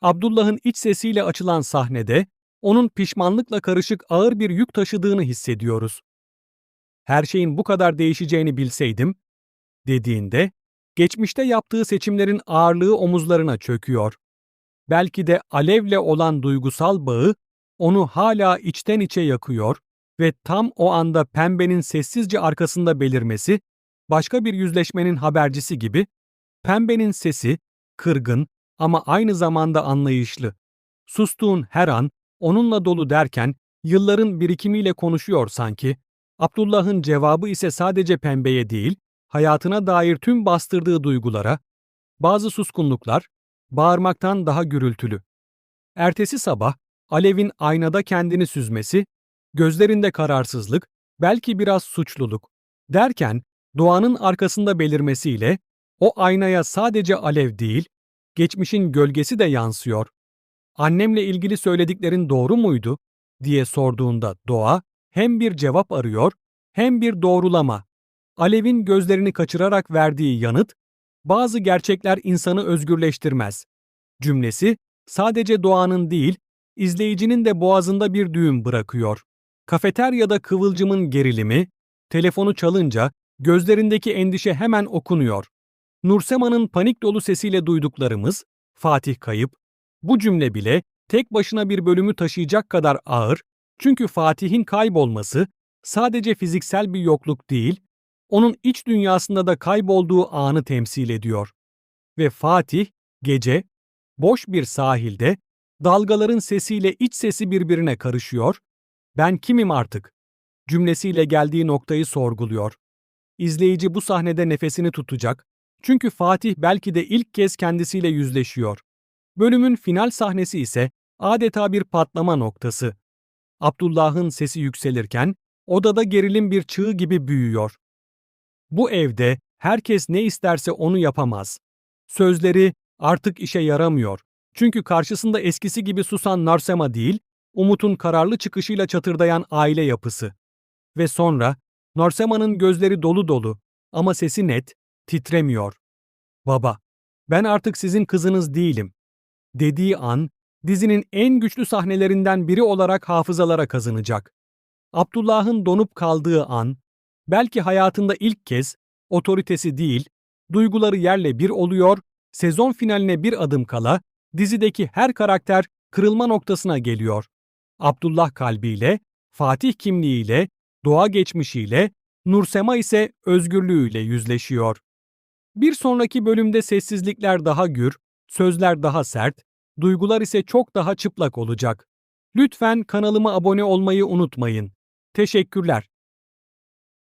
Abdullah'ın iç sesiyle açılan sahnede onun pişmanlıkla karışık ağır bir yük taşıdığını hissediyoruz. Her şeyin bu kadar değişeceğini bilseydim, dediğinde geçmişte yaptığı seçimlerin ağırlığı omuzlarına çöküyor. Belki de Alev'le olan duygusal bağı onu hala içten içe yakıyor ve tam o anda pembenin sessizce arkasında belirmesi başka bir yüzleşmenin habercisi gibi pembenin sesi kırgın ama aynı zamanda anlayışlı. Sustuğun her an onunla dolu derken yılların birikimiyle konuşuyor sanki. Abdullah'ın cevabı ise sadece pembeye değil, hayatına dair tüm bastırdığı duygulara, bazı suskunluklar, bağırmaktan daha gürültülü. Ertesi sabah, Alev'in aynada kendini süzmesi, gözlerinde kararsızlık, belki biraz suçluluk, derken doğanın arkasında belirmesiyle, o aynaya sadece Alev değil, geçmişin gölgesi de yansıyor. Annemle ilgili söylediklerin doğru muydu? diye sorduğunda doğa, hem bir cevap arıyor, hem bir doğrulama. Alev'in gözlerini kaçırarak verdiği yanıt, bazı gerçekler insanı özgürleştirmez. Cümlesi, sadece doğanın değil, izleyicinin de boğazında bir düğüm bırakıyor. Kafeteryada kıvılcımın gerilimi, telefonu çalınca gözlerindeki endişe hemen okunuyor. Nursema'nın panik dolu sesiyle duyduklarımız, Fatih kayıp, bu cümle bile tek başına bir bölümü taşıyacak kadar ağır, çünkü Fatih'in kaybolması sadece fiziksel bir yokluk değil, onun iç dünyasında da kaybolduğu anı temsil ediyor. Ve Fatih, gece, boş bir sahilde, dalgaların sesiyle iç sesi birbirine karışıyor, ben kimim artık? cümlesiyle geldiği noktayı sorguluyor. İzleyici bu sahnede nefesini tutacak, çünkü Fatih belki de ilk kez kendisiyle yüzleşiyor. Bölümün final sahnesi ise adeta bir patlama noktası. Abdullah'ın sesi yükselirken odada gerilim bir çığ gibi büyüyor. Bu evde herkes ne isterse onu yapamaz. Sözleri artık işe yaramıyor. Çünkü karşısında eskisi gibi susan Narsema değil, Umut'un kararlı çıkışıyla çatırdayan aile yapısı. Ve sonra Narsema'nın gözleri dolu dolu ama sesi net, titremiyor. Baba, ben artık sizin kızınız değilim. Dediği an dizinin en güçlü sahnelerinden biri olarak hafızalara kazınacak. Abdullah'ın donup kaldığı an, belki hayatında ilk kez otoritesi değil, duyguları yerle bir oluyor, sezon finaline bir adım kala dizideki her karakter kırılma noktasına geliyor. Abdullah kalbiyle, Fatih kimliğiyle, doğa geçmişiyle, Nursema ise özgürlüğüyle yüzleşiyor. Bir sonraki bölümde sessizlikler daha gür, sözler daha sert, duygular ise çok daha çıplak olacak. Lütfen kanalıma abone olmayı unutmayın. Teşekkürler.